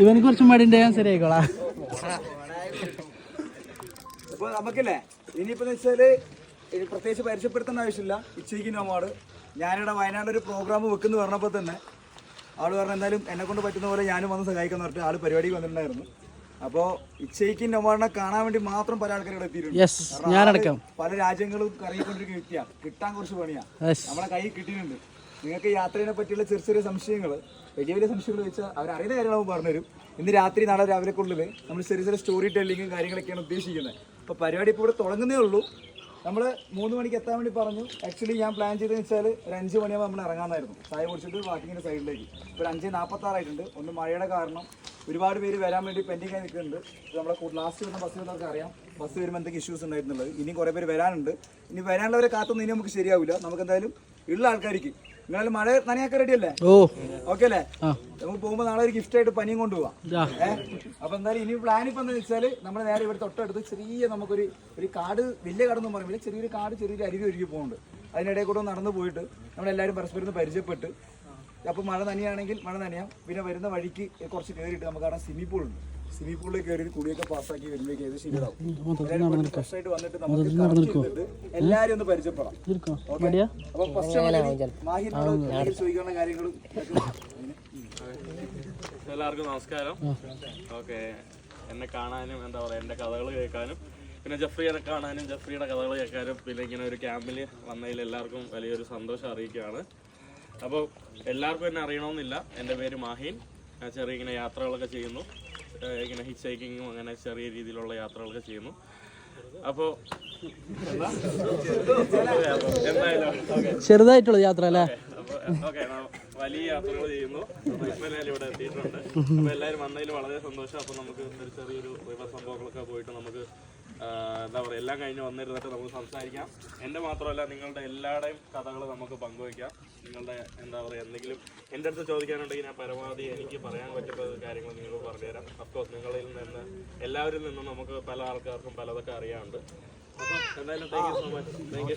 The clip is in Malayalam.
ഇവന് കുറച്ച് മടിയുണ്ട് ഞാൻ ശരിയായിക്കോളാം അപ്പൊ നമുക്കില്ലേ ഇനിയിപ്പോ വെച്ചാൽ പ്രത്യേകിച്ച് പരിചയപ്പെടുത്തേണ്ട ആവശ്യമില്ല. ഇച്ചയ്ക്ക് നോമാട് ഞാനിവിടെ വയനാട് ഒരു പ്രോഗ്രാം വെക്കുന്നു പറഞ്ഞപ്പോൾ തന്നെ ആൾ പറഞ്ഞ എന്തായാലും എന്നെ കൊണ്ട് പറ്റുന്ന പോലെ ഞാനും വന്ന് സഹായിക്കാന്ന് പറഞ്ഞിട്ട് ആൾ പരിപാടി വന്നിട്ടുണ്ടായിരുന്നു. അപ്പോ ഇച്ചയ്ക്ക് നൊമാടിനെ കാണാൻ വേണ്ടി മാത്രം പല ആൾക്കാരും ഇവിടെ എത്തിയിട്ടുണ്ട്. പല രാജ്യങ്ങളും കറങ്ങിക്കൊണ്ടിരിക്കുന്ന വ്യക്തിയാണ് കിട്ടാൻ കുറച്ച് പണിയാ. നമ്മളെ കൈ കിട്ടിയിട്ടുണ്ട്. നിങ്ങൾക്ക് യാത്രയെ പറ്റിയുള്ള ചെറിയ ചെറിയ സംശയങ്ങൾ വലിയ വലിയ സംശയങ്ങൾ വെച്ചാൽ അവരറിയുന്ന പറഞ്ഞു പറഞ്ഞുതരും. ഇന്ന് രാത്രി നാളെ രാവിലെക്കുള്ളിൽ നമ്മൾ ചെറിയ ചെറിയ സ്റ്റോറി ടെല്ലിങ്ങും കാര്യങ്ങളൊക്കെയാണ് ഉദ്ദേശിക്കുന്നത്. അപ്പോൾ പരിപാടി ഇപ്പോൾ ഇവിടെ തുടങ്ങുന്നേ ഉള്ളൂ. നമ്മൾ മൂന്ന് മണിക്ക് എത്താൻ വേണ്ടി പറഞ്ഞു. ആക്ച്വലി ഞാൻ പ്ലാൻ ചെയ്തതെന്ന് വെച്ചാൽ ഒരു അഞ്ച് മണിയാകുമ്പോൾ നമ്മൾ ഇറങ്ങാമായിരുന്നു ചായ കുടിച്ചിട്ട് വാക്കിങ്ങിന്റെ സൈഡിലേക്ക്. ഇപ്പോൾ അഞ്ച് നാൽപ്പത്താറായിട്ടുണ്ട് ഒന്ന് മഴയുടെ കാരണം ഒരുപാട് പേര് വരാൻ വേണ്ടി പെൻഡിങ് ആയി നിൽക്കുന്നുണ്ട്. നമ്മളെ ലാസ്റ്റ് വരുന്ന ബസ് വരുന്നവർക്ക് അറിയാം. ബസ് വരുമ്പോൾ എന്തൊക്കെ ഇഷ്യൂസ് ഉണ്ടായിരുന്നുള്ളത് ഇനിയും കുറേ പേര് വരാനുണ്ട്. ഇനി വരാനുള്ളവരെ കാത്തൊന്നും ഇനി നമുക്ക് ശരിയാവില്ല. നമുക്കെന്തായാലും ഉള്ള ആൾക്കാർക്ക് നിങ്ങളാലും മഴ നനയാക്കാൻ റെഡി അല്ലേ? ഓ. ഓക്കെ അല്ലേ. നമുക്ക് പോകുമ്പോ നാളെ ഒരു ഗിഫ്റ്റ് ആയിട്ട് പനിയും കൊണ്ടുപോവാം. ഏഹ് അപ്പൊ എന്തായാലും ഇനി പ്ലാൻ ഇപ്പൊ എന്താ വെച്ചാൽ നമ്മൾ നേരെ ഇവിടെ തൊട്ടടുത്ത് ചെറിയ നമുക്കൊരു ഒരു കാട് വലിയ കാടൊന്നും പറയുമ്പോൾ ചെറിയൊരു കാട് ചെറിയൊരു അരുവി ഒരുക്കി പോകുന്നുണ്ട് അതിനിടയിൽ കൂടെ നടന്നു പോയിട്ട് നമ്മളെല്ലാരും പരസ്പരം ഒന്ന് പരിചയപ്പെട്ട് അപ്പൊ മഴ നനയാണെങ്കിൽ മഴ നനയാം. പിന്നെ വരുന്ന വഴിക്ക് കുറച്ച് കയറിയിട്ട് നമുക്ക് അവിടെ സ്വിമ്മിംഗ് പൂൾ ഉണ്ട്. സ്വിമ്മിംഗ് പൂളിൽ കയറി കുടിയൊക്കെ പാസ്സാക്കി വരുമ്പോഴേക്ക് ഏത് ശരിയാവും ഫ്രഷ് ആയിട്ട് വന്നിട്ട് നമുക്ക് എല്ലാവരും ഒന്ന് പരിചയപ്പെടാം. അപ്പൊ ഫസ്റ്റ് എന്തെങ്കിലും ചോദിക്കാനുള്ള കാര്യങ്ങളും എല്ലാവർക്കും നമസ്കാരം. ഓക്കെ. എന്നെ കാണാനും എന്താ പറയുക എന്റെ കഥകൾ കേൾക്കാനും പിന്നെ ജഫ്രിയെ കാണാനും ജഫ്രിയുടെ കഥകൾ കേൾക്കാനും പിന്നെ ഇങ്ങനെ ഒരു ക്യാമ്പിൽ വന്നതിൽ എല്ലാവർക്കും വലിയൊരു സന്തോഷം അറിയിക്കുകയാണ്. അപ്പോൾ എല്ലാവർക്കും എന്നെ അറിയണമെന്നില്ല. എന്റെ പേര് മാഹീൻ. ഞാൻ ചെറിയ ഇങ്ങനെ യാത്രകളൊക്കെ ചെയ്യുന്നു. ഇങ്ങനെ ഹിച്ച് ഹൈക്കിങ്ങും അങ്ങനെ ചെറിയ രീതിയിലുള്ള യാത്രകളൊക്കെ ചെയ്യുന്നു. അപ്പോൾ ചെറുതായിട്ടുള്ള യാത്ര അല്ലേ? ഓക്കെ വലിയ യാത്രകൾ ചെയ്യുന്നു. ഇവിടെ എത്തിയിട്ടുണ്ട്. അപ്പൊ എല്ലാവരും വന്നതിൽ വളരെ സന്തോഷം. അപ്പൊ നമുക്ക് ചെറിയൊരു സംഭവങ്ങളൊക്കെ പോയിട്ട് നമുക്ക് ആ, എന്താ പറയുക എല്ലാം കഴിഞ്ഞ് വന്നിരുന്നിട്ട് നമുക്ക് സംസാരിക്കാം. എന്റെ മാത്രമല്ല നിങ്ങളുടെ എല്ലാവരുടെയും കഥകൾ നമുക്ക് പങ്കുവയ്ക്കാം. നിങ്ങളുടെ എന്താ പറയുക എന്തെങ്കിലും എന്റെ അടുത്ത് ചോദിക്കാനുണ്ടെങ്കിൽ ഞാൻ പരമാവധി എനിക്ക് പറയാൻ പറ്റുന്ന കാര്യങ്ങൾ നിങ്ങൾ പറഞ്ഞുതരാം. അഫ്കോഴ്സ് നിങ്ങളിൽ നിന്ന് എല്ലാവരിൽ നിന്നും നമുക്ക് പല ആൾക്കാർക്കും പലതൊക്കെ അറിയാറുണ്ട് അപ്പം എന്തായാലും thank you so much thank you